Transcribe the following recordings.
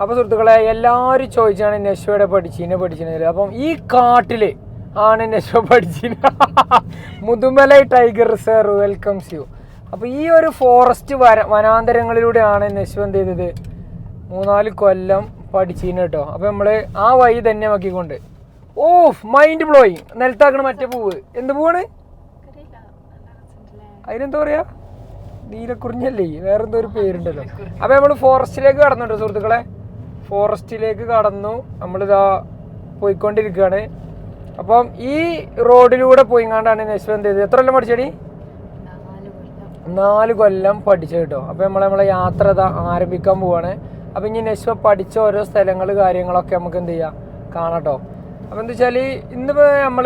അപ്പൊ സുഹൃത്തുക്കളെ എല്ലാവരും ചോദിച്ചാണ് നെശ്വയുടെ പഠിച്ചീനെ പഠിച്ചിനെ അപ്പം ഈ കാട്ടിൽ ആണ് നെഷോ പഠിച്ചീന. Mudumalai tiger reserve welcomes you അപ്പൊ ഈ ഒരു ഫോറസ്റ്റ് വര വനാന്തരങ്ങളിലൂടെയാണ് നെഷോ എന്ത് ചെയ്തത്? മൂന്നാൽ കൊല്ലം പഠിച്ചീന കേട്ടോ അപ്പൊ നമ്മൾ ആ വഴി തന്നെ നോക്കിക്കൊണ്ട്. ഓ മൈൻഡ് ബ്ലോയിങ് നിലത്താക്കണ മറ്റേ പൂവ്. എന്ത് പൂവാണ്? അതിനെന്താ പറയാ? നീലക്കുറിഞ്ഞല്ലേ? വേറെന്തോ ഒരു പേരുണ്ടല്ലോ. അപ്പൊ നമ്മൾ ഫോറസ്റ്റിലേക്ക് കടന്നുണ്ട് സുഹൃത്തുക്കളെ? ഫോറസ്റ്റിലേക്ക് കടന്നു. നമ്മളിതാ പോയിക്കൊണ്ടിരിക്കുകയാണ്. അപ്പം ഈ റോഡിലൂടെ പോയിങ്ങാണ്ടാണ് നെക്സ്റ്റ് എന്ത് ചെയ്തത്? എത്ര കൊല്ലം പഠിച്ചടി? നാല് കൊല്ലം. പഠിച്ചു കേട്ടോ. അപ്പൊ നമ്മൾ നമ്മളെ യാത്ര ആരംഭിക്കാൻ പോവാണ്. അപ്പൊ ഇനി നെസ്വ പഠിച്ച ഓരോ സ്ഥലങ്ങൾ കാര്യങ്ങളൊക്കെ നമുക്ക് എന്ത് ചെയ്യാം? കാണാട്ടോ അപ്പൊ എന്താ വെച്ചാൽ ഇന്നിപ്പോ നമ്മൾ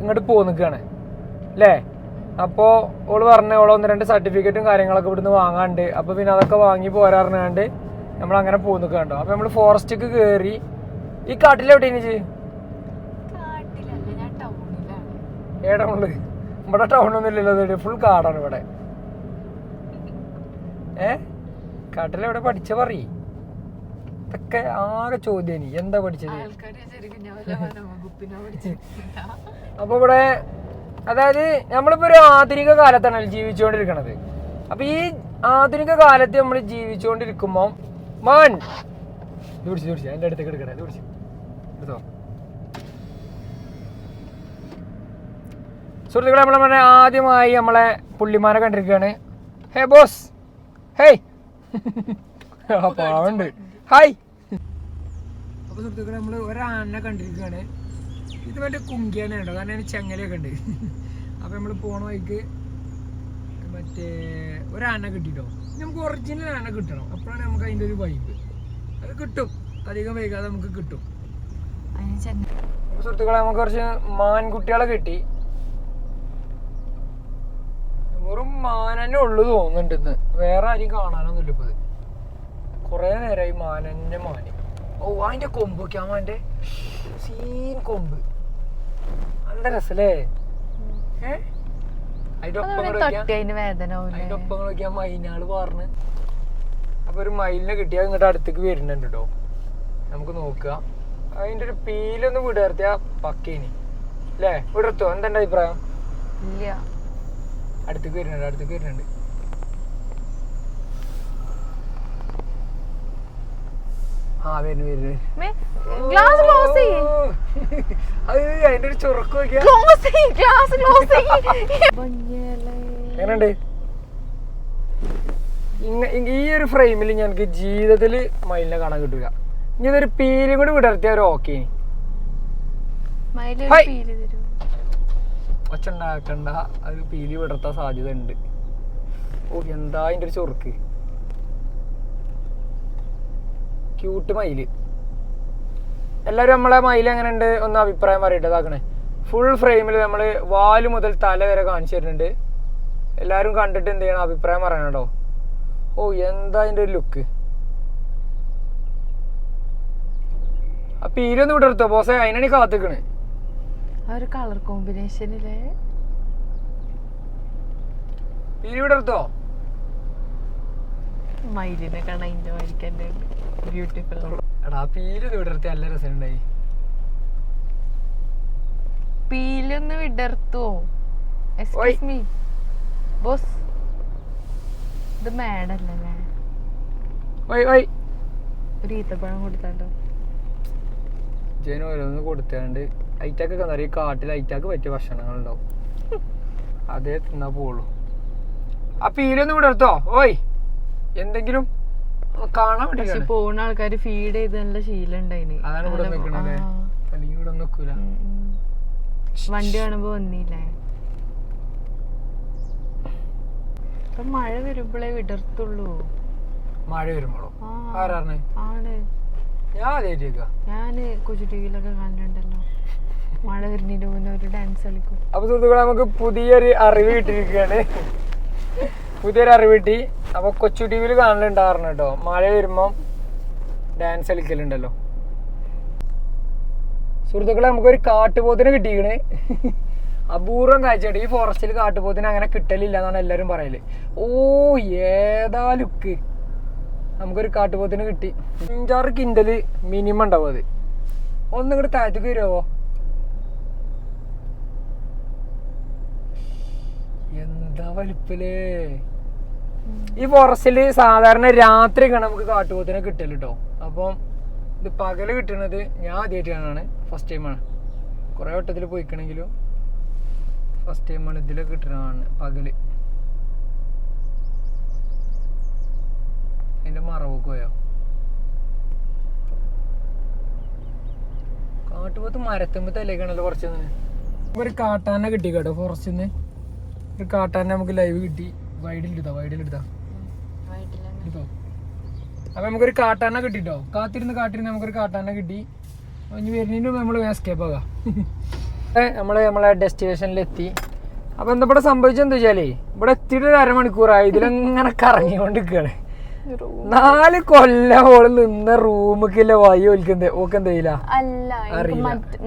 ഇങ്ങോട്ട് പോകുന്നിക്കാണ് നിൽക്കുകയാണ് അല്ലേ? അപ്പോൾ ഓൾ പറഞ്ഞ ഓൾ ഒന്ന് രണ്ട് സർട്ടിഫിക്കറ്റും കാര്യങ്ങളൊക്കെ ഇവിടുന്ന് വാങ്ങാണ്ട്. അപ്പോൾ പിന്നെ അതൊക്കെ വാങ്ങി പോരാറിനാണ്ട് നമ്മൾ അങ്ങനെ പോകുന്നു കണ്ടോ അപ്പോൾ നമ്മൾ ഫോറസ്റ്റിക്ക് കയറി ഈ കാട്ടിലെവിടെയാണ് ചെയ്യും ഏടാ ഉള്ളത് ഇവിടെ ടൗണൊന്നും ഇല്ലല്ലോ ഫുൾ കാടാണ് ഇവിടെ. ഏ? കാട്ടിലെവിടെ പഠിച്ച പറ ഇതൊക്കെ ആകെ ചോദ്യം എന്താ പഠിച്ചത്. അപ്പൊ ഇവിടെ അതായത് നമ്മളിപ്പോ ഒരു ആധുനിക കാലത്താണ് ജീവിച്ചുകൊണ്ടിരിക്കുന്നത് അപ്പൊ ഈ ആധുനിക കാലത്ത് നമ്മൾ ജീവിച്ചുകൊണ്ടിരിക്കുമ്പോ മാൻ ഇത് പിടിച്ച് എന്റെ അടുത്തേക്ക് എടുക്കണേ ഇത് പിടിച്ച്. എടുത്തോ? സുഹൃത്തുക്കളെ നമ്മളെ പറഞ്ഞ ആദ്യമായി നമ്മളെ പുള്ളിമാരെ കണ്ടിരിക്കുകയാണ്. Hey boss. ഹേയ് ഹായ് അപ്പൊ സുഹൃത്തുക്കളെ നമ്മൾ ഒരാനെ കണ്ടിരിക്കുകയാണ്. ഇത് മറ്റേ കുങ്കിയാണ് കേട്ടോ. കാരണം അതിന് ചെങ്ങലയൊക്കെ ഉണ്ട്. അപ്പൊ നമ്മൾ പോണ വഴിക്ക് മറ്റേ ഒരാന കിട്ടിട്ടോ. നമുക്ക് ഒറിജിനൽ ആന കിട്ടണം. അപ്പോഴാണ് നമുക്ക് അതിന്റെ ഒരു വൈബ് അത് കിട്ടും. അധികം വൈകാതെ നമുക്ക് കിട്ടും. സുഹൃത്തുക്കളെ നമുക്ക് കുറച്ച് മാൻകുട്ടികളെ കിട്ടി. വെറും മാൻ തന്നെ ഉള്ളു തോന്നുന്നുണ്ട് ഇന്ന്. വേറെ ആരും കാണാനൊന്നുമില്ല ഇപ്പൊ കൊറേ നേരമായി മാനന്നെ മാന്. ഓ അതിന്റെ കൊമ്പൊക്കെ ആ മാന്റെ സീൻ കൊമ്പ്. നല്ല രസല്ലേ? മൈനാൾ പറഞ്ഞ് അപ്പൊ ഒരു മയിലിനെ കിട്ടിയാൽ ഇങ്ങോട്ട് അടുത്തേക്ക് വരുന്നുണ്ട്? കേട്ടോ നമുക്ക് നോക്കുക അതിന്റെ ഒരു പീലൊന്ന് വിടർത്തിയാ പക്കേനി. അല്ലേ വിടർത്തോ? എന്താ എന്റെ അഭിപ്രായം? അടുത്തേക്ക് വരുന്നുണ്ട് അടുത്തേക്ക് വരുന്നുണ്ട്. ആ വരുന്നു വരുന്നു. ഗ്ലാസ് ക്ലോസ് ചെയ്യ്. അത് അതിന്റെ ഒരു ചുറുക്ക് നോക്കിയാ. ക്ലോസ് ചെയ്യ് ഗ്ലാസ് എങ്ങനെയുണ്ട്? ഈ ഒരു ഫ്രെയിമിൽ ഞങ്ങൾക്ക് ജീവിതത്തിൽ മയിലിനെ കാണാൻ കിട്ടുക ഇനി ഇതൊരു പീലും കൂടി വിടർത്തിയ ഒരു ഓക്കെ ഒച്ച ഉണ്ടാക്കണ്ട അത് പീലി വിടർത്താൻ സാധ്യത ഉണ്ട് ഓ എന്താ അതിന്റെ ഒരു ചൊറുക്ക്? ക്യൂട്ട് മയിൽ എല്ലാവരും നമ്മളെ മയിൽ എങ്ങനെ ഉണ്ട് ഒന്ന് അഭിപ്രായം പറയട്ടെ ഇതാക്കണേ. ഫുൾ ഫ്രെയിമിൽ നമ്മൾ വാൽ മുതൽ തല വരെ കാണിച്ചു തരുന്നുണ്ട്. എല്ലാവരും കണ്ടിട്ട് എന്ത് ചെയ്യണം? അഭിപ്രായം പറയണം കേട്ടോ ഓ എന്താ അതിന്റെ ഒരു ലുക്ക് അപ്പൊ പീലൊന്ന് വിടർത്തോ ബോസേ അതിനാണ് ഈ കാത്തിക്കണ്. ആ ഒരു കളർ കോമ്പിനേഷനിലെ പീലി വിടർത്തോ മയിലിനെ കാണാൻ ഇന്റെ മരിക്കന്നെ ബ്യൂട്ടിഫുൾ എടാ പീൽ വിടർത്തി നല്ല രസമുണ്ടായി. പീലൊന്ന് വിടർത്തുവോ എക്സ്ക്യൂസ് മീ ബോസ് ഇത് മാഡല്ലേ ഒരു ഈത്തപ്പഴം കൊടുത്താലോ? ജന ഓരോന്ന് കൊടുത്താണ്ട് ഐറ്റാക്കൊക്കെ എന്താ പറയുക കാട്ടിൽ ഐറ്റാക്ക് പറ്റിയ ഭക്ഷണങ്ങളുണ്ടാവും അതേ തിന്നാ പോളൂ ആ പീലൊന്നും വിടർത്തോ. ഓയ്. എന്തെങ്കിലും കാണാൻ പക്ഷെ പോകുന്ന ആൾക്കാര് ഫീഡ് ചെയ്ത് നല്ല ശീലം ഉണ്ടായിന്. അതാണ് ഇവിടെ നിൽക്കണത് അല്ലെങ്കിൽ ഇവിടെ വണ്ടി കാണുമ്പോ വന്നില്ലേ? മഴ വരുമ്പോഴേ വിടർത്തുള്ളൂ. മഴ വരുമ്പോഴോ ആ. ആരാണ്? ആണ്. ഞാൻ കൊച്ചു ടിവിയിലൊക്കെ കണ്ടിട്ടുണ്ടല്ലോ. മഴ വരുന്നതിന് മുന്നേ ഒരു ഡാൻസ് കളിക്കും. അപ്പൊ സുഹൃത്തുക്കളെ നമുക്ക് പുതിയൊരു അറിവ് കിട്ടിയിരിക്കുകയാണ്. പുതിയൊരു അറിവ് കിട്ടി അപ്പൊ കൊച്ചു ടി വിയിൽ കാണലുണ്ടായിരുന്നു കേട്ടോ. മഴ വരുമ്പോ ഡാൻസ് കളിക്കലുണ്ടല്ലോ. സുഹൃത്തുക്കളെ നമുക്കൊരു കാട്ടുപോത്തിന് കിട്ടിയിക്കണേ അപൂർവം കാഴ്ചയാണ് ഈ ഫോറസ്റ്റിൽ കാട്ടുപോത്തിന് അങ്ങനെ കിട്ടലില്ല എന്നാണ് എല്ലാവരും പറയൽ. ഓ ഏതാ ലുക്ക് നമുക്കൊരു കാട്ടുപോത്തിന് കിട്ടി. അഞ്ചാറ് കിൻഡൽ മിനിമം ഉണ്ടാവും അത്. ഒന്നിങ്ങോട്ട് താഴത്തേക്ക് വരുമോ ഈ ഫോറസ്റ്റിൽ സാധാരണ രാത്രിയൊക്കെയാണ് നമുക്ക് കാട്ടുപോത്തിനെ കിട്ടൽ കേട്ടോ അപ്പം ഇത് പകൽ കിട്ടുന്നത് ഞാൻ ആദ്യമായിട്ട് കാണാണ്. ഫസ്റ്റ് ടൈമാണ് കുറേ വട്ടത്തിൽ പോയിക്കണെങ്കിലും ഫസ്റ്റ് ടൈമാണ് ഇതിലൊക്കെ കിട്ടണതാണ് പകൽ. അതിന്റെ മറവൊക്കെ പോയോ? കാട്ടുപോത്ത് മരത്തുമ്പോ തലേക്കാണല്ലോ കുറച്ച് ഒരു കാട്ടാനെ കിട്ടി കേട്ടോ ഫോറസ്റ്റിൽ നിന്ന് ഒരു കാട്ടാനെ നമുക്ക് ലൈവ് കിട്ടി. വൈഡിൽ എടുത്താ? വൈഡിൽ എടുത്താ? എടുത്തോ? അപ്പൊ നമുക്കൊരു കാട്ടാന കിട്ടിട്ടോ? കാത്തിരുന്ന് കാത്തിരുന്ന് നമുക്കൊരു കാട്ടാന കിട്ടി. ഇനി വരുന്നതിന് നമ്മൾ നമ്മൾ എസ്കേപ്പ് ആകാം നമ്മൾ നമ്മളെ ഡെസ്റ്റിനേഷനിൽ എത്തി. അപ്പൊ എന്താ ഇവിടെ സംഭവിച്ചെന്ന് വെച്ചാലേ? ഇവിടെ എത്തിയിട്ട് ഒരു അരമണിക്കൂറായി. ഇതിലങ്ങനെ കറങ്ങിക്കൊണ്ടിരിക്കുകയാണ് നാല് കൊല്ലം ഓൾ നിന്ന റൂമിക്കില്ല വായി ഒലിക്കുന്നത് ഓക്ക് എന്തെയില്ല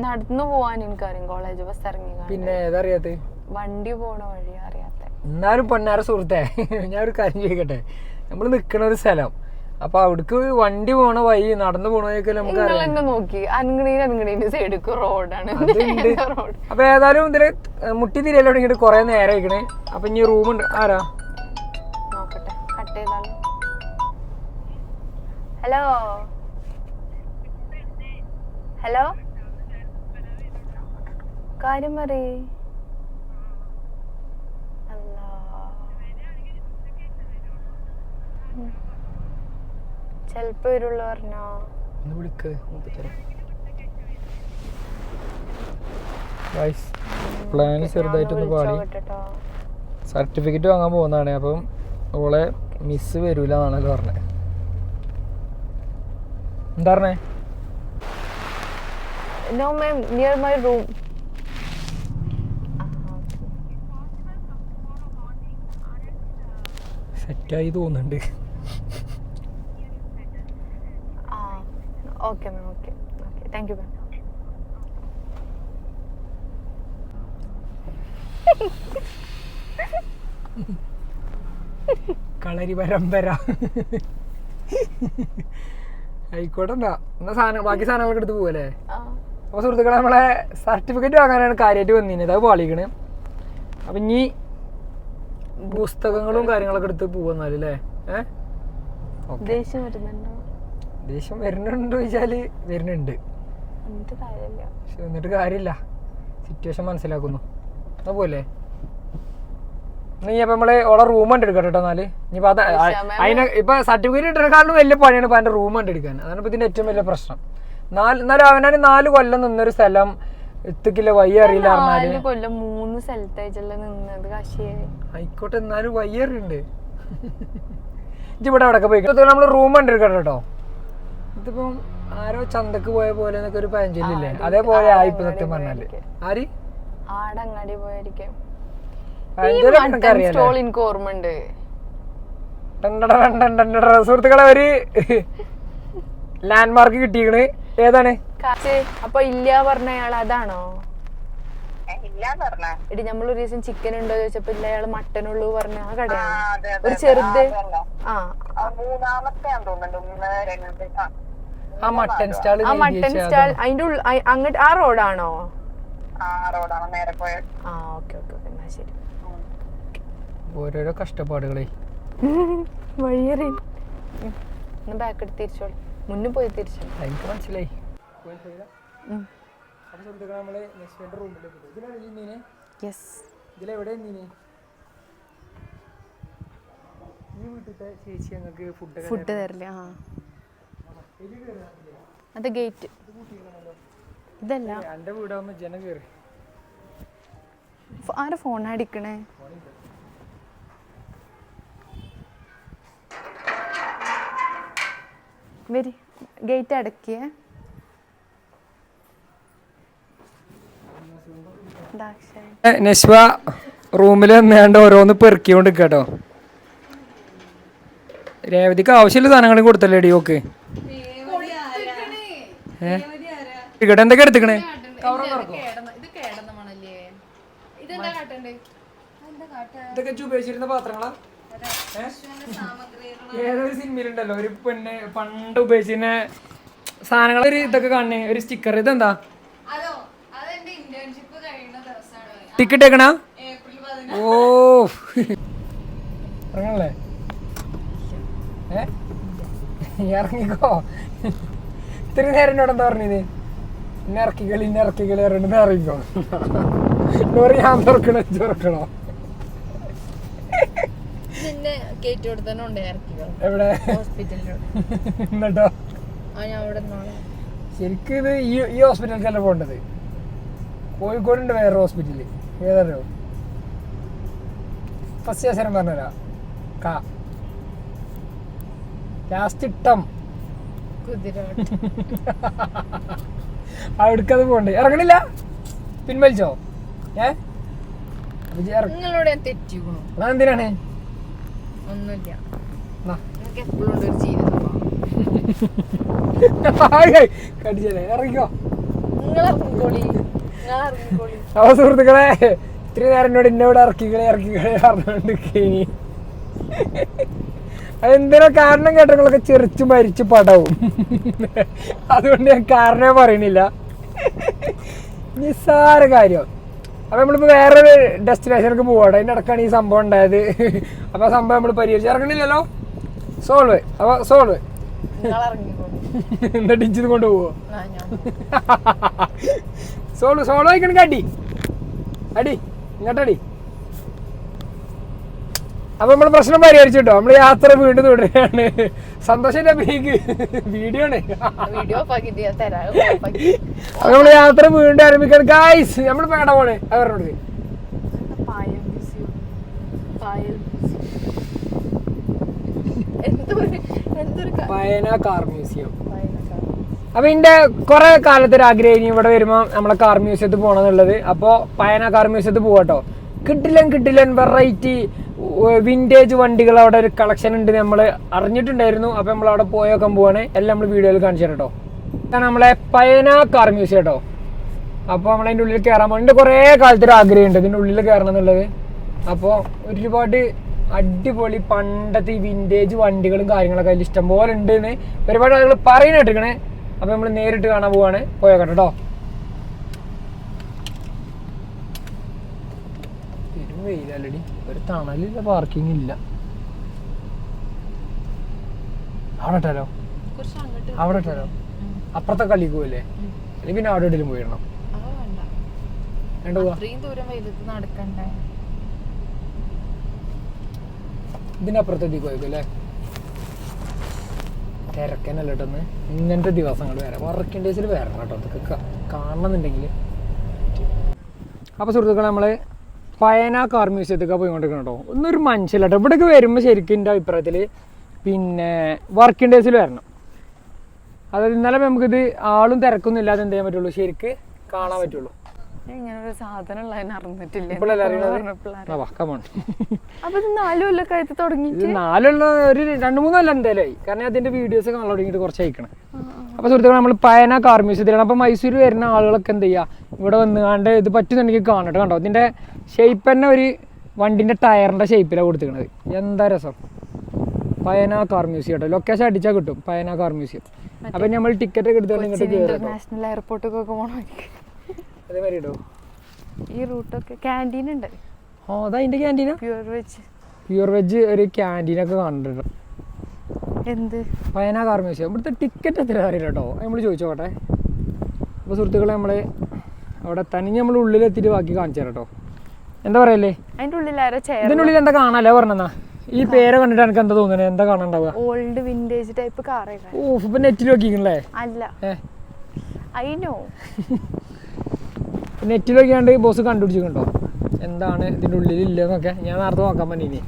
നടന്നു പോവാൻ എനിക്കറിയാം കോളേജ് ബസ് ഇറങ്ങി. പിന്നെ ഏതറിയാത്ത വണ്ടി പോണ വഴി അറിയാത്ത. എന്നാലും പൊന്നാര സുഹൃത്തെ ഞാൻ ഒരു കാര്യം ചോദിക്കട്ടെ? നമ്മൾ നിൽക്കുന്ന ഒരു സ്ഥലം. അപ്പൊ അവിടേക്ക് വണ്ടി പോണ വഴി നടന്നു പോണ വഴിയൊക്കെ നമുക്ക് നിങ്ങൾ അറിയാം നോക്കി. സൈഡിക്ക് റോഡാണ് അതുണ്ട്. റോഡ് അപ്പൊ ഏതായാലും ഇതിൽ മുട്ടി തിരിയല്ലോ തുടങ്ങിയിട്ട് കുറെ നേരം ആയിക്കണേ അപ്പൊ ഇനി റൂമുണ്ട് ആരാ? നോക്കട്ടെ. കട്ട് ചെയ്താലോ? ഹലോ ഹലോ കാര്യം പറയ് അല്ലാ. ഉം. ചെലപ്പോ ഇരുള്ള പറഞ്ഞോ. ഒന്ന് വിളിക്ക് പ്ലാൻ ചെറുതായിട്ടൊന്ന് പാടി. സർട്ടിഫിക്കറ്റ് വാങ്ങാൻ പോകുന്നതാണ്. അപ്പം ഓളെ മിസ് വരൂല എന്നാണല്ലോ പറഞ്ഞത് എന്താ പറഞ്ഞേ? No ma'am near my room സെറ്റായി തോന്നുന്നുണ്ട്. Okay ma'am okay. Okay thank you ma'am. കളരി പരമ്പര. ആയിക്കോട്ടെ എന്നാ എന്നാ സാധനം ബാക്കി സാധനങ്ങളൊക്കെ എടുത്ത് പോവല്ലേ? അപ്പൊ സുഹൃത്തുക്കളെ നമ്മളെ സർട്ടിഫിക്കറ്റ് വാങ്ങാനാണ് കാര്യമായിട്ട് വന്നിരുന്നത് അത് പാളിക്കണ് അപ്പൊ ഇനി പുസ്തകങ്ങളും കാര്യങ്ങളൊക്കെ എടുത്ത് പോവന്നാൽ അല്ലേ ദേഷ്യം വരുന്നുണ്ടോ? ദേഷ്യം വരുന്നുണ്ടോ ചോദിച്ചാൽ വരുന്നുണ്ട്. പക്ഷെ എന്നിട്ട് കാര്യമില്ല. സിറ്റുവേഷൻ മനസ്സിലാക്കുന്നു. എന്നാ പോലെ നീ അപ്പൊ നമ്മൾ ഓളെ റൂം കണ്ട് എടുക്കട്ടെ കേട്ടോ എന്നാൽ. ഇനിയിപ്പോ അത് അതിന് ഇപ്പൊ സർട്ടിഫിക്കറ്റ് ഇട്ടേക്കാളും വലിയ പണിയാണ് ഇപ്പൊ അതിന്റെ റൂം കണ്ട് എടുക്കാൻ. അതാണ് ഇപ്പൊ ഇതിന്റെ ഏറ്റവും വലിയ പ്രശ്നം. നാല് എന്നാലും അവനാണ് നാല് കൊല്ലം നിന്നൊരു സ്ഥലം എത്തിക്കില്ല വയ്യ അറിയില്ല പറഞ്ഞാൽ. നാല് കൊല്ലം മൂന്ന് സ്ഥലത്തായിട്ടുള്ള നിന്നത് കാശിയായി ആയിക്കോട്ടെ എന്നാലും വയ്യ അറിയണ്ട്. ഇവിടെ അവിടെ പോയി? നമ്മൾ റൂം കണ്ട് കേട്ടോ. ഇതിപ്പം ആരോ ചന്തക്ക് പോയ പോലെ എന്നൊക്കെ ഒരു പഴഞ്ചൊല്ലില്ലേ? അതേപോലെ ആയിപ്പോ സത്യം പറഞ്ഞാൽ. ആര്? ആടങ്ങാടി പോയിരിക്കും എനിക്ക് ഓർമ്മയുണ്ട്. സുഹൃത്തുക്കളെ ഒരു ലാൻഡ്മാർക്ക് മാർക്ക് കിട്ടിയേക്കണ്. ഏതാണ്? അപ്പൊ ഇല്ല പറഞ്ഞ അയാൾ അതാണോ? എടി നമ്മൾ ഒരു ദിവസം ചിക്കൻ ഉണ്ടോ ചോദിച്ചപ്പോ ഇല്ല അയാൾ മട്ടൻ ഉള്ളു പറഞ്ഞ ആ കടയാണ് ഒരു ചെറുത്. ആ ആ. മട്ടൻ സ്റ്റാൾ ആ. മട്ടൻ സ്റ്റാൾ അതിന്റെ അങ്ങോട്ട് ആ റോഡാണോ? ആ ഓക്കെ ഓക്കെ ഓക്കെ എന്നാ ശരി. ഓരോരോ കഷ്ടപ്പാടുകളെ. വഴിയറി ബാക്ക് എടുത്ത് തിരിച്ചോളി. മുന്നിൽ പോയി തിരിച്ചു എനിക്ക് മനസ്സിലായി ഫുഡ് ഫുഡ് തരില്ല? ആ. അത് ഗേറ്റ് ഇതല്ല. ജനം ആരാ ഫോൺ അടിക്കണേ? വരി ഗേറ്റ് അടക്കിയ. നശ്വ നെസ്വ റൂമിൽ വേണ്ട ഓരോന്ന് പെറുക്കിക്കൊണ്ട് കേട്ടോ. രേവതിക്ക് ആവശ്യമുള്ള സാധനങ്ങൾ കൊടുത്തല്ലേ ഡി ഓക്ക്? ഇവിടെ എന്തൊക്കെ എടുത്തിക്കണേ? ഇതൊക്കെ ഉപയോഗിച്ചിരുന്ന പാത്രങ്ങളാ? ഏതൊരു സിനിമയിലുണ്ടല്ലോ ഒരു പെണ്ണ് പണ്ട് ഉപയോഗിച്ചിരുന്ന സാധനങ്ങൾ ഒരു ഇതൊക്കെ കാണണേ ഒരു സ്റ്റിക്കർ ഇതെന്താ? ടിക്കറ്റ് എടുക്കണ? ഓ ഇറങ്ങണല്ലേ ഇറങ്ങിക്കോ. ഇത്തിരി നേരം എന്നോട് എന്താ പറഞ്ഞത്? ഇന്നെ ഇറക്കിക്കളി ഇന്നെ ഇറക്കിക്കളി ഇറങ്ങിക്കോ ഡോറി ഞാൻ തുറക്കണോ? കൊടുത്തന്നെ ഉണ്ട് ഇറക്കികൾ എവിടെ? എന്നിട്ടോ ആ ഞാൻ അവിടെ നിന്നോളാം. ശരിക്കും ഇത് ഈ ഈ ഹോസ്പിറ്റലിലേക്കല്ല പോകേണ്ടത്? കോഴിക്കോടുണ്ട് വേറെ ഹോസ്പിറ്റൽ ഏതറിയോ? ഫസ്റ്റ് ശേഷം പറഞ്ഞുതരാ. കാ. ലാസ്റ്റ് ഇട്ടം. അവിടേക്കത് പോകണ്ടേ. ഇറങ്ങണില്ല? പിൻവലിച്ചോ? ഏ? നിങ്ങളോട് ഞാൻ തെറ്റിക്കണു? എന്തിനാണ് ഒന്നുമില്ല. നിങ്ങൾക്ക് എപ്പോഴും ഉണ്ട് ഒരു ആയ്, കടിച്ചല്ലേ ഇറങ്ങിക്കോ. അവ സുഹൃത്തുക്കളെ ഇത്തിരി നേരം എന്നോട് എന്നോട് ഇറക്കിക്കളെ ഇറക്കിക്കളെ പറഞ്ഞോണ്ട് ഇനി. അതെന്തിനാ കാരണം കേട്ടങ്ങളൊക്കെ ചെറിച്ച് മരിച്ച് പടവും. അതുകൊണ്ട് ഞാൻ കാരണമേ പറയണില്ല. നിസ്സാര കാര്യം. അപ്പൊ നമ്മളിപ്പോ വേറൊരു ഡെസ്റ്റിനേഷനൊക്കെ പോവാട്ടെ അതിന്റെ ഇടക്കാണ് ഈ സംഭവം ഉണ്ടായത്. അപ്പോൾ ആ സംഭവം നമ്മൾ പരിഹരിച്ച്. ഇറങ്ങണില്ലല്ലോ? സോൾവ് അപ്പൊ സോൾവ് എന്നിട്ട് ഇഞ്ചിത് കൊണ്ട് പോവോ? സോൾവ് ഞാൻ. സോൾ സോളോ ആയിക്കണ അടി. അടി. ഇങ്ങോട്ടടി. അപ്പൊ നമ്മൾ പ്രശ്നം പരിഹരിച്ചു കേട്ടോ നമ്മൾ യാത്ര വീണ്ടും തുടരുകയാണ്. സന്തോഷം അഭിനയിക്ക് വീഡിയോ ആണ്. അപ്പൊ നമ്മൾ യാത്ര വീണ്ടും ആരംഭിക്കാൻ ഗായ്സ് നമ്മൾ പേട പോണേ. അവരോട് പയന കാർ മ്യൂസിയം. അപ്പൊ എന്റെ കുറെ കാലത്തൊരു ആഗ്രഹം ഇവിടെ വരുമ്പോ നമ്മളെ കാർ മ്യൂസിയത്തിൽ പോകണം എന്നുള്ളത് അപ്പോ പയന കാർ മ്യൂസിയത്തിൽ പോവാട്ടോ. കിട്ടില്ല കിട്ടില്ല വെറൈറ്റി വിന്റേജ് വണ്ടികൾ അവിടെ ഒരു കളക്ഷൻ ഉണ്ട് നമ്മൾ അറിഞ്ഞിട്ടുണ്ടായിരുന്നു. അപ്പോൾ നമ്മൾ അവിടെ പോയൊക്കെ പോവാണ്. എല്ലാം നമ്മൾ വീഡിയോയിൽ കാണിച്ചു കേട്ടോ ഇതാണ് നമ്മളെ പയന കാർ മ്യൂസിയം കേട്ടോ അപ്പോൾ നമ്മൾ അതിന്റെ ഉള്ളിൽ കയറാൻ വേണ്ടി കുറേ കാലത്തൊരു ആഗ്രഹമുണ്ട് ഇതിന്റെ ഉള്ളിൽ കയറണം എന്നുള്ളത്. അപ്പോൾ ഒരുപാട് അടിപൊളി പണ്ടത്തെ ഈ വിന്റേജ് വണ്ടികളും കാര്യങ്ങളൊക്കെ അതിൽ ഇഷ്ടം പോലെ ഉണ്ട് എന്ന് ഒരുപാട് ആളുകൾ പറയുന്ന കേട്ടിരിക്കണേ. അപ്പോൾ നമ്മൾ നേരിട്ട് കാണാൻ പോവാണ്. പോയേക്കട്ടെ കേട്ടോ വെയിലല്ലടി തണലില്ല പാർക്കിംഗ് ഇല്ല. അവിടെ ഇട്ടാലോ? അവിടെ ഇട്ടാലോ? അപ്പുറത്തെ കളിക്ക് പോയില്ലേ? അല്ലെങ്കിൽ പിന്നെ അവിടെ എവിടെയും പോയിടണം ഇതിനപ്പുറത്തേക്ക് തിരക്കനല്ല ഇങ്ങനത്തെ ദിവസങ്ങൾ വേറെ. വർക്കിംഗ് ഡേയ്സിൽ വേറെ കേട്ടോ. കാണണമെന്നുണ്ടെങ്കിൽ. അപ്പോൾ സുഹൃത്തുക്കളെ നമ്മൾ പയന കാർ മ്യൂസിയത്തൊക്കെ പോയിക്കൊണ്ടിരിക്കണം കേട്ടോ ഒന്നൊരു മനുഷ്യല്ല കേട്ടോ ഇവിടേക്ക് വരുമ്പോൾ ശരിക്കും എന്റെ അഭിപ്രായത്തിൽ പിന്നെ വർക്കിംഗ് ഡേയ്സിൽ വരണം. അതായത് ഇന്നലെ നമുക്കിത് ആളും തിരക്കൊന്നും ഇല്ലാതെ എന്ത് ചെയ്യാൻ പറ്റുള്ളൂ? ശരിക്ക് കാണാൻ പറ്റുള്ളൂ. ഇങ്ങനെ ഒരു സാധനം ഉള്ളതിന് അറിഞ്ഞിട്ടില്ല. അപ്പൊ ഇത് നാലു കൊല്ലൊക്കെ ആയിട്ട് തുടങ്ങിയിട്ട്? നാലുള്ള ഒരു രണ്ട് മൂന്നല്ല എന്തായാലും ആയി. കാരണം അതിന്റെ വീഡിയോസ് കാണാൻ തുടങ്ങിയിട്ട് കുറച്ച് അയക്കണം. അപ്പൊ സുഹൃത്തുക്കൾ നമ്മൾ പയന കാർ മ്യൂസിയത്തിലാണ് അപ്പൊ മൈസൂർ വരുന്ന ആളുകളൊക്കെ എന്ത് ചെയ്യുക ഇവിടെ വന്നുകാണ്ട് ഇത് പറ്റുന്നുണ്ടെങ്കിൽ കാണട്ടെ കണ്ടോ? ഇതിന്റെ ഷേപ്പ് തന്നെ ഒരു വണ്ടിന്റെ ടയറിന്റെ ഷേപ്പിലാണ് കൊടുത്തിരിക്കുന്നത് എന്താ രസം? പയന കാർ മ്യൂസിയം കേട്ടോ. ലൊക്കേഷൻ അടിച്ചാൽ കിട്ടും പയന കാർ മ്യൂസിയം അപ്പൊ നമ്മൾ ടിക്കറ്റ് ഒക്കെ എടുത്തോണ്ട് ഇങ്ങോട്ട് ഇന്റർനാഷണൽ എയർപോർട്ടൊക്കെ പോകണമെങ്കിൽ അതേമാതിരി ഇടോ. ഈ റൂട്ടൊക്കെ ക്യാന്റീൻ ഉണ്ട്. ഓ അതാ അതിന്റെ ക്യാന്റീനാ പ്യൂർ വെജ് പ്യൂർ വെജ് ഒരു ക്യാന്റീനൊക്കെ കണ്ടിട്ടുണ്ട്. എന്ത്? പയനാ കാർ മ്യൂസിയം ഇവിടുത്തെ ടിക്കറ്റ് എത്ര അറിയില്ല കേട്ടോ നമ്മൾ ചോദിച്ചോട്ടെ. അപ്പോൾ സുഹൃത്തുക്കളെ നമ്മൾ അവിടെ തനിഞ്ഞ് നമ്മൾ ഉള്ളിലെത്തിയിട്ട് ബാക്കി കാണിച്ചു തരാം കേട്ടോ എന്താ പറയല്ലേ? അതിന്റെ ഉള്ളിൽ ആരോ ചെയർ ഇതിന്റെ ഉള്ളിൽ എന്താ കാണാല്ലേ പറഞ്ഞെന്നാ? ഈ പേര് കണ്ടിട്ട് എനിക്ക് എന്താ തോന്നുന്നത് എന്താ കാണാണ്ടാവുക? ഓൾഡ് വിന്റേജ് ടൈപ്പ് കാറൊക്കെ ഓ ഇപ്പൊ നെറ്റിൽ നോക്കിക്കണല്ലേ അല്ല. ഐ നോ നെറ്റിൽ നോക്കിയാണ്ട് ബോസ് കണ്ടുപിടിച്ചിട്ടുണ്ടോ? എന്താണ് ഇതിന്റെ ഉള്ളിൽ ഇല്ലെന്നൊക്കെ ഞാൻ നേരത്തെ നോക്കാൻ പറ്റീനി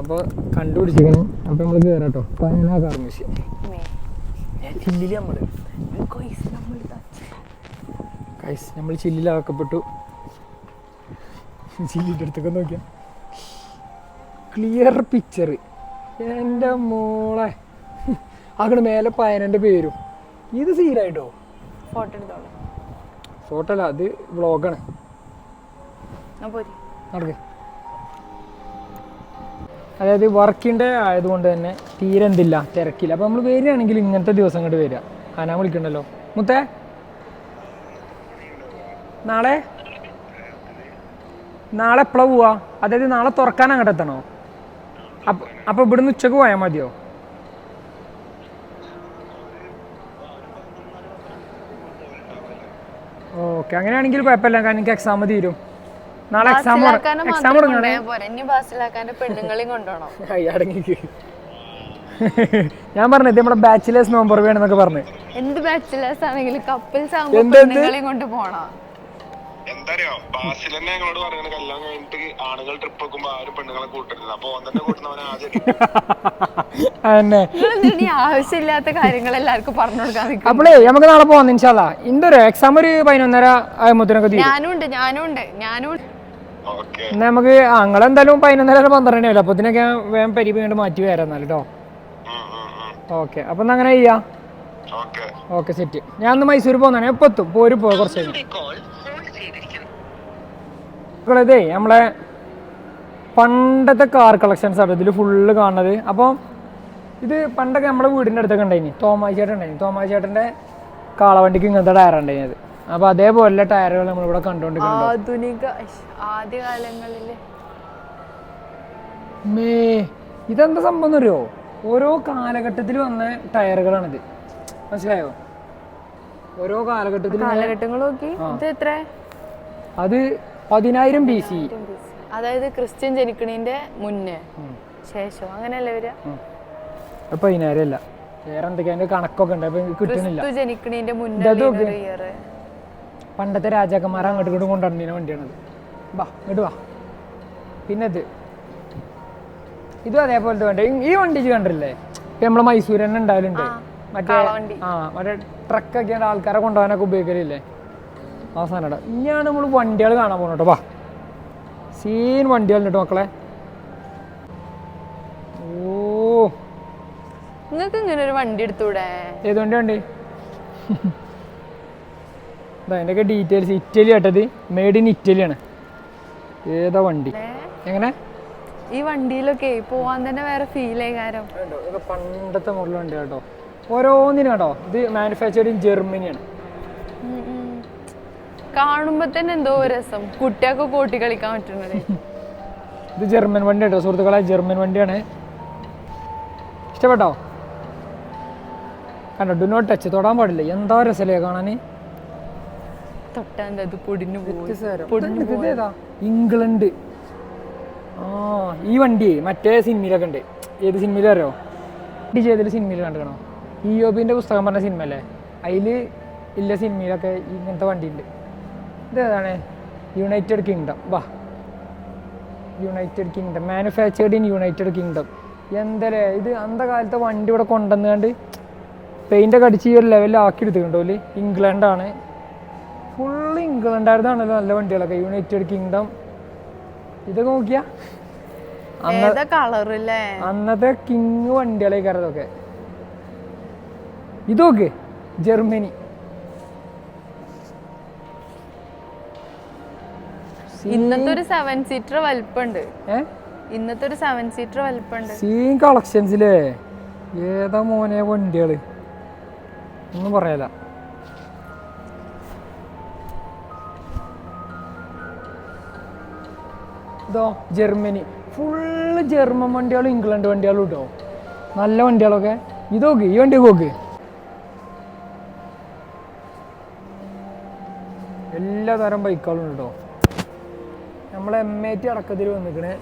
അപ്പോൾ കണ്ടുപിടിച്ചിരിക്കണം. അപ്പോൾ നമ്മൾ കയറാം കേട്ടോ ആ കാർ മ്യൂസിയം ചില്ലിൽ നമ്മൾ കൈസ് നമ്മൾ ചില്ലിലാക്കപ്പെട്ടു ചില്ലിന്റെ അടുത്തൊക്കെ നോക്കിയാ. ക്ലിയർ പിക്ചർ എന്റെ മോളെ. അങ്ങനെ മേലെ പയനന്റെ പേരും. ഇത് സീനായിട്ടോ ഫോട്ടോ എടുത്തോളാം. ഫോട്ടോ അല്ല അത് വ്ളോഗാണ് നടക്ക്. അതായത് വർക്കിന്റെ ആയതുകൊണ്ട് തന്നെ തീരെ എന്തില്ല തിരക്കില്ല. അപ്പോൾ നമ്മൾ വരികയാണെങ്കിൽ ഇങ്ങനത്തെ ദിവസം കൊണ്ട് വരിക. ആന വിളിക്കണ്ടല്ലോ മുത്തേ. നാളെ? നാളെ എപ്പോഴാണ് പോവാ? അതായത് നാളെ തുറക്കാൻ അങ്ങോട്ട് എത്തണോ? അപ്പോൾ ഇവിടുന്ന് ഉച്ചയ്ക്ക് പോയാൽ മതിയോ? ഓക്കെ അങ്ങനെയാണെങ്കിൽ കുഴപ്പമില്ല. കാരണം എനിക്ക് എക്സാം തീരും. നാളെ എക്സാം എക്സാം തുടങ്ങണേ ഞാൻ പറഞ്ഞത് നമ്മുടെ ബാച്ചിലേഴ്സ് നോമ്പർ വേണമെന്നൊക്കെ പറഞ്ഞു. എന്ത് ബാച്ചിലേഴ്സ് ആണെങ്കിലും കപ്പിൾസ് ആകുമ്പോൾ കൊണ്ട് പോണം എന്തറിയോ? ബാസിൽ തന്നെ ഞങ്ങളോട് പറയുന്നത് കല്യാണം കഴിഞ്ഞിട്ട് ആണുങ്ങൾ ട്രിപ്പ് വെക്കുമ്പോ ആരും പെണ്ണുങ്ങളെ കൂട്ടരുത്. അപ്പൊ ഓൻ തന്നെ കൂട്ടുന്നവൻ ആദ്യം ഈ ആവശ്യമില്ലാത്ത കാര്യങ്ങൾ എല്ലാവർക്കും പറഞ്ഞു കൊടുക്കാൻ നിൽക്കും. അപ്പോളേ നമുക്ക് നാളെ പോവാം ഇൻഷാല്ല ഇന്റെ ഒരു എക്സാം ഒരു പതിനൊന്നര തീരും. ഞാനും ഉണ്ട് ഞാനും ഉണ്ട് ഞാനും ഉണ്ട്. ഓക്കെ. എന്നാ നമുക്ക് അങ്ങളെന്തായാലും പതിനൊന്നര പന്ത്രണ്ട് അല്ലേ. അപ്പൊ ഇതിനൊക്കെ വേഗം പരിപ്പ് വേണ്ടി മാറ്റി വരാം എന്നാലും കേട്ടോ ഓക്കെ. അപ്പൊ എന്നാ അങ്ങനെ ചെയ്യാം. ഓക്കെ. Okay set. ഞാൻ ഒന്ന് മൈസൂർ പോകുന്നതാണ് എപ്പോ എത്തും. പോരും പോ കുറച്ച് കഴിഞ്ഞ്. ഇതേ നമ്മളെ പണ്ടത്തെ കാർ കളക്ഷൻസ് ആണ് ഇതിൽ ഫുള്ള് കാണുന്നത്. അപ്പോൾ ഇത് പണ്ടൊക്കെ നമ്മുടെ വീടിന്റെ അടുത്തൊക്കെ ഉണ്ടായിനി. തോമായി ചേട്ടൻ ഉണ്ടായിനി. തോമായി ചേട്ടന്റെ കാളവണ്ടിക്ക് ഇങ്ങനത്തെ ടയർ ഉണ്ടായിരുന്നത് അപ്പോൾ അതേപോലെ ടയറുകൾ നമ്മളിവിടെ കണ്ടുകൊണ്ടിരിക്കുന്നത് ആധുനിക മേ ഇതെന്താ സംഭവം എന്ന് അറിയോ ഓരോ കാലഘട്ടത്തിൽ വന്ന ടയറുകളാണിത് മനസ്സിലായോ? ഓരോ കാലഘട്ടത്തിൽ കാലഘട്ടങ്ങൾ നോക്കി. അത് പതിനായിരം ബി സി അതായത് ക്രിസ്ത്യൻ ജനിക്കണീന്റെ മുന്നേ. ശേഷം? അങ്ങനെയല്ലേ വരിക? പതിനായിരം അല്ല. വേറെ എന്തൊക്കെയാ അതിന്റെ കണക്കൊക്കെ ഉണ്ട് അപ്പൊ കിട്ടുന്നില്ല ജനിക്കണീന്റെ മുന്നേ പണ്ടത്തെ രാജാക്കന്മാരെ അങ്ങോട്ട് ഇങ്ങോട്ടും കൊണ്ടുവരുന്ന വണ്ടിയാണത്. വാ ഇങ്ങോട്ട് വാ. പിന്നെ ഇത് ഇതും അതേപോലത്തെ വണ്ടി. ഈ വണ്ടി കണ്ടില്ലേ? ഇപ്പൊ നമ്മളെ മൈസൂർ തന്നെ ഉണ്ടാവലുണ്ട്. മറ്റേ. ആ മറ്റേ ട്രക്കൊക്കെ ആൾക്കാരെ കൊണ്ടുപോകാനൊക്കെ ഉപയോഗിക്കലില്ലേ? അവസാനം ഇനിയാണ് നമ്മൾ വണ്ടികൾ കാണാൻ പോകുന്നത് കേട്ടോ വാ. സീൻ വണ്ടികൾ കേട്ടോ മക്കളെ. ഓ. നിങ്ങൾക്ക് ഇങ്ങനെ ഒരു വണ്ടി എടുത്തൂടെ? ഏത് വണ്ടി? വണ്ടി അതിന്റെയൊക്കെ ഡീറ്റെയിൽസ്. ഇറ്റലി ആട്ടത് മെയ്ഡ് ഇൻ ഇറ്റലിയാണ് ഏതാ വണ്ടി? എങ്ങനെ? ഈ വണ്ടിയിലൊക്കെ പോവാൻ തന്നെ വേറെ ഫീൽ കാരം. പണ്ടത്തെ മോഡൽ വണ്ടി കേട്ടോ ഓരോന്നിനും കേട്ടോ ഇത് മാനുഫാക്ചർഡ് ഇൻ ജർമ്മനിയാണ് കാണുമ്പോ തന്നെ എന്തോ രസം. കുട്ടിയൊക്കെ കൂട്ടി കളിക്കാൻ പറ്റുന്നത്. ഇത് ജർമ്മൻ വണ്ടി കേട്ടോ സുഹൃത്തുക്കളെ ജർമ്മൻ വണ്ടിയാണ്. ഇഷ്ടപ്പെട്ടോ? കണ്ടോ ഡു നോട്ട് ടച്ച് തൊടാൻ പാടില്ല. എന്താ രസമല്ലേ കാണാൻ ഇത് പൊടിഞ്ഞു പോകും ഇംഗ്ലണ്ട്. ആ ഈ വണ്ടി മറ്റേ സിനിമയിലൊക്കെ ഉണ്ട്. ഏത് സിനിമയിലും അറിയോ? ഡി ചെയ്തൊരു സിനിമയിൽ കണ്ടുക്കണോ ഈ ബിന്റെ പുസ്തകം പറഞ്ഞ സിനിമ അല്ലേ അതിൽ ഇല്ല സിനിമയിലൊക്കെ ഇങ്ങനത്തെ വണ്ടി ഉണ്ട് ഇതേതാണ് യുണൈറ്റഡ് കിങ്ഡം വാ. United Kingdom manufactured in United Kingdom എന്തല്ലേ? ഇത് അന്ത കാലത്തെ വണ്ടി ഇവിടെ കൊണ്ടുവന്നുകൊണ്ട് പെയിന്റൊക്കെ അടിച്ച് ഈ ഒരു ലെവലിൽ ആക്കി എടുത്തിട്ടുണ്ടോ അല്ലേ ഇംഗ്ലണ്ടാണ് ഫുള്ള് ഇംഗ്ലണ്ടായിരുന്നാണല്ലോ നല്ല വണ്ടികളൊക്കെ. യുണൈറ്റഡ് കിങ്ഡം ഇതൊക്കെ നോക്കിയാ? അന്നത്തെ കിങ് വണ്ടികളെ കയറതൊക്കെ ഇതൊക്കെ ജർമ്മനി. ഇന്നത്തെ ഒരു സെവൻ സീറ്റർ വലിപ്പുണ്ട്. ഇന്നത്തെ ഒരു സെവൻ സീറ്റർ വലിപ്പുണ്ട്. സീൻ കളക്ഷൻസിലേ? ഏതാ മോനെ വണ്ടികൾ? ഒന്നും പറയാല ഇതോ ജർമ്മനി. ഫുള്ള് ജർമ്മൻ വണ്ടികളും ഇംഗ്ലണ്ട് വണ്ടികളും കേട്ടോ നല്ല വണ്ടികളൊക്കെ? ഇത് നോക്ക് ഈ വണ്ടി നോക്ക്. എല്ലാ തരം ബൈക്കുകളും ഉണ്ടോ കേട്ടോ നമ്മളെ എം ഐ ടി അടക്കത്തിൽ വന്നിക്കണേ.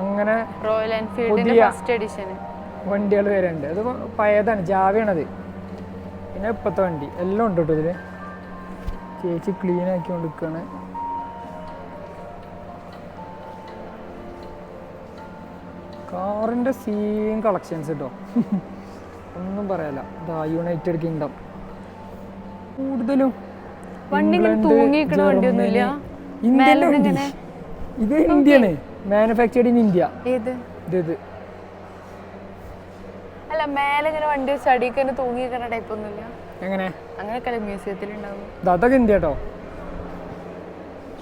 അങ്ങനെ റോയൽ എൻഫീൽഡിന്റെ ഫസ്റ്റ് എഡിഷൻ വണ്ടികൾ വരുന്നുണ്ട് അത് പഴയതാണ് ജാവയാണത്. പിന്നെ ഇപ്പോഴത്തെ വണ്ടി. എല്ലാം ഉണ്ട് കേട്ടോ ഇതിൽ. ചേച്ചി ക്ലീൻ ആക്കി നിൽക്കുകയാണ് കാറിന്റെ സെയിം കളക്ഷൻസ് കേട്ടോ ഒന്നും പറയാല ദാ യുണൈറ്റഡ് കിങ്ഡം കൂടുതലും വണ്ടി തൂങ്ങിയിരിക്കണ വണ്ടിയൊന്നുമില്ല? ഇത് ഇന്ത്യയാണ് മാനുഫാക്ചേർഡ് ഇൻ ഇന്ത്യ ഇത് ഇത്. അല്ല മേലെ ഇങ്ങനെ വണ്ടി വെച്ച് അടിയിൽ തന്നെ തൂങ്ങിയിരിക്കണ ടൈപ്പ് ഒന്നുമില്ല. എങ്ങനെ? അങ്ങനെയൊക്കെ അല്ലേ മ്യൂസിയത്തിൽ ഉണ്ടാവും ഇത് അതൊക്കെ ഇന്ത്യ കേട്ടോ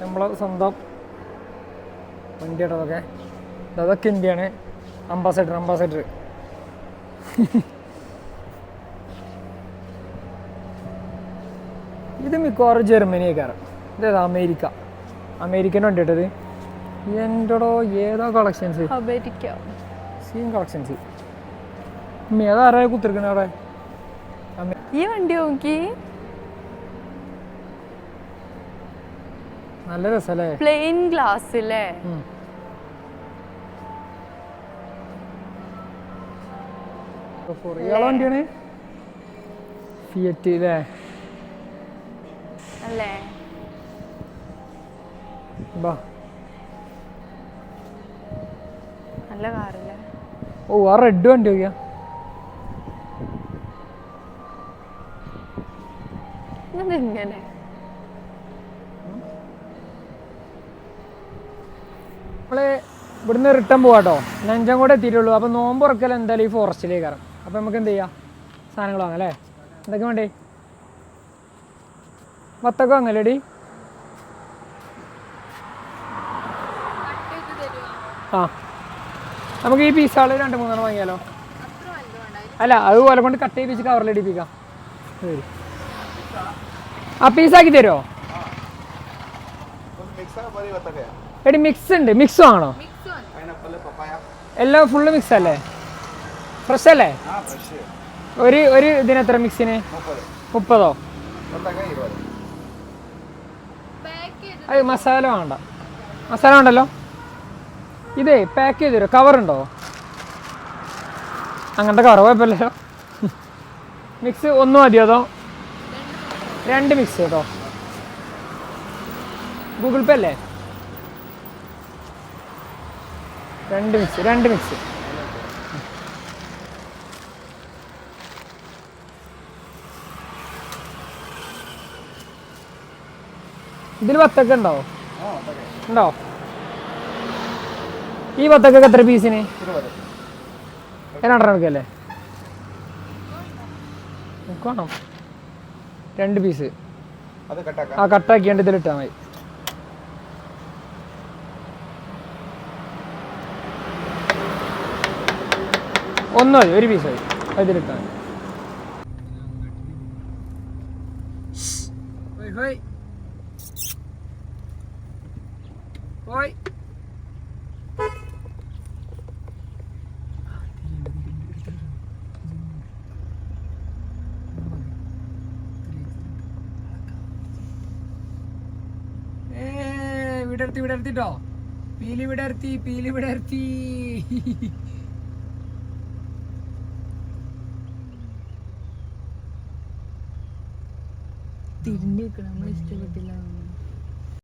നമ്മളെ സ്വന്തം വണ്ടി കേട്ടോ അതൊക്കെ. അതൊക്കെ ഇന്ത്യയാണ് അംബാസഡർ അംബാസഡർ ഇത് മിക്കവാറും ജർമ്മനിയേക്കാരം ഇതേതാ അമേരിക്ക അമേരിക്കൻ വണ്ടിയിട്ടത്. എന്റെടോ ഏതാ കളക്ഷൻസ് സീൻ കളക്ഷൻസ് ഏതാരാ കുത്തിരിക്കണ അവിടെ? ഈ വണ്ടി നോക്കി. നല്ല രസല്ലേ? പ്ലെയിൻ ഗ്ലാസ് അല്ലേ. ഇയാളെ വണ്ടിയാണ്. ഫിയറ്റ് അല്ലേ അല്ലേ? നല്ല കാറല്ലേ? ഓ ആ റെഡ് വണ്ടി നോക്കിയാ. ഇങ്ങനെ നമ്മൾ ഇവിടുന്ന് റിട്ടേൺ പോവാട്ടോ. നെഞ്ചം കൂടെ എത്തിയിട്ടുള്ളൂ. അപ്പോൾ നോമ്പ് ഉറക്കൽ എന്തായാലും ഈ ഫോറസ്റ്റിലേക്ക് കയറും. അപ്പോൾ നമുക്ക് എന്ത് ചെയ്യാം? സാധനങ്ങൾ വാങ്ങാം അല്ലേ? എന്തൊക്കെ വേണ്ടേ? വത്തക്ക വാങ്ങല്ലേടി ആ. നമുക്ക് ഈ പീസുകൾ രണ്ട് മൂന്നെണ്ണം വാങ്ങിയാലോ? അല്ല അതുപോലെ കൊണ്ട് കട്ട് ചെയ്ത് വെച്ച് കവറിലിടിപ്പിക്കാം ശരി. ആ പീസാക്കി തരുമോ എടി മിക്സ് ഉണ്ട്. മിക്സ് വാങ്ങണോ? എല്ലാം ഫുള്ള് മിക്സ് അല്ലേ? ഫ്രഷ് അല്ലേ? ഒരു ഒരു ഇതിന് എത്ര മിക്സിന് മുപ്പതോ? അത് മസാല വേണ്ട. മസാല ഉണ്ടല്ലോ ഇതേ പാക്ക് ചെയ്ത് തരുമോ കവറുണ്ടോ അങ്ങനത്തെ കവർ കുഴപ്പമില്ലല്ലോ മിക്സ് ഒന്ന് മതിയോ അതോ? രണ്ട് മിക്സ് കേട്ടോ. ഗൂഗിൾ പേ അല്ലേ? രണ്ട് മിക്സ് രണ്ട് മിക്സ് ഇതിൽ പത്തൊക്കെ ഉണ്ടോ? ഉണ്ടോ? ഈ പത്തൊക്കെ എത്ര പീസിന്? രണ്ടെണ്ണം എടുക്കല്ലേ? നമുക്ക് വേണം രണ്ട് പീസ്. അത് കട്ടാക്കി. ആ കട്ടാക്കിയാണ്ട് ഇതിലിട്ടാൽ മതി. ഒന്ന് മതി ഒരു പീസ് മതി. അത് മതി. വിടർത്തി പീലി വിടർത്തി തിരിഞ്ഞു നമ്മൾ ഇഷ്ടപ്പെട്ടില്ല.